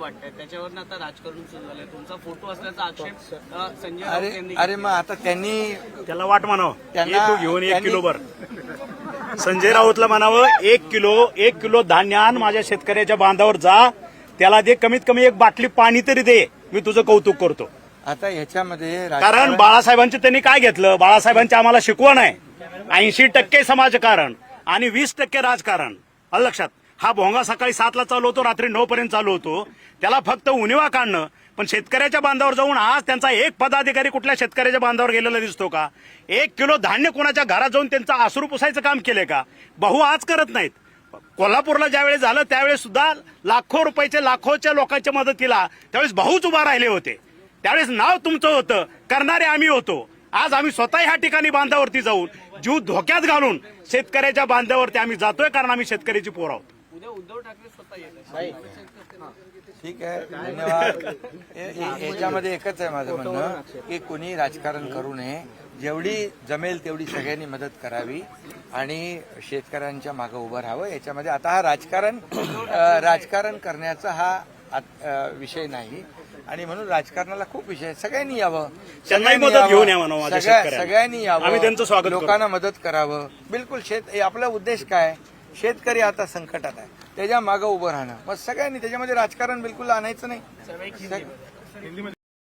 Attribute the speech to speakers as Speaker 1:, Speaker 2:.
Speaker 1: वाटतंय. त्याच्यावर आता राजकारण सुरू झालंय. तुमचा फोटो असल्याचा आक्षेप अ, संजय
Speaker 2: अरे
Speaker 1: राऊत यांनी
Speaker 2: अरे मग आता त्यांनी
Speaker 3: त्याला वाट म्हणावं.
Speaker 2: त्यांना-
Speaker 3: ये तू घेऊन एक
Speaker 2: त्यांनी-
Speaker 3: किलो भर. संजय राऊतला म्हणावं एक किलो एक किलो धान्य आण माझ्या शेतकऱ्याच्या बांधावर जा. त्याला दे कमीत कमी एक बाटली पाणी तरी दे. मी तुझं कौतुक करतो.
Speaker 2: आता ह्याच्यामध्ये
Speaker 3: कारण
Speaker 2: राजकारण-
Speaker 3: बाळासाहेबांचे त्यांनी काय घेतलं? बाळासाहेबांची आम्हाला शिकवण आहे. ऐंशी टक्के समाजकारण आणि वीस टक्के राजकारण. आलं लक्षात? हा भोंगा सकाळी सातला चालू होतो रात्री नऊ पर्यंत चालू होतो. त्याला फक्त उनिवा काढणं. पण शेतकऱ्याच्या बांधावर जाऊन आज त्यांचा एक पदाधिकारी कुठल्या शेतकऱ्याच्या बांधावर गेलेला दिसतो का? एक किलो धान्य कोणाच्या घरात जाऊन त्यांचा आसरू पुसायचं काम केलंय का? बहु आज करत नाहीत. कोल्हापूरला ज्यावेळेस झालं त्यावेळेस सुद्धा लाखो रुपयाचे लाखोच्या लोकांच्या मदतीला त्यावेळेस भाऊच उभा राहिले होते. त्यावेळेस नाव तुमचं होतं करणारे आम्ही होतो. आज आम्ही स्वतः ह्या ठिकाणी बांधावरती जाऊन जीव धोक्यात घालून शेतकऱ्याच्या बांधावरती आम्ही जातोय कारण आम्ही शेतकऱ्याची पोर आहोत.
Speaker 1: उद्या उद्धव ठाकरे स्वतः येत आहेत.
Speaker 2: ठीक आहे धन्यवाद. याच्यामध्ये एकच आहे माझं म्हणणं की कोणी राजकारण करू नये. जेवढी जमेल तेवढी सगळ्यांनी मदत करावी आणि शेतकऱ्यांच्या मागे उभं राहावं. याच्यामध्ये आता हा राजकारण राजकारण करण्याचा हा विषय नाही. आणि म्हणून राजकारणाला खूप विषय आहे. सगळ्यांनी यावं. सगळ्यांनी
Speaker 3: मदत
Speaker 2: यावं. सगळ्यांनी यावं.
Speaker 3: आम्ही त्यांचं स्वागत करू.
Speaker 2: लोकांना मदत करावं. बिलकुल शेत आपला उद्देश काय? शेतकरी आता संकटात आहे. त्याच्यामागे उभं राहणं. मग सगळ्यांनी त्याच्यामध्ये राजकारण बिलकुल आणायचं नाही.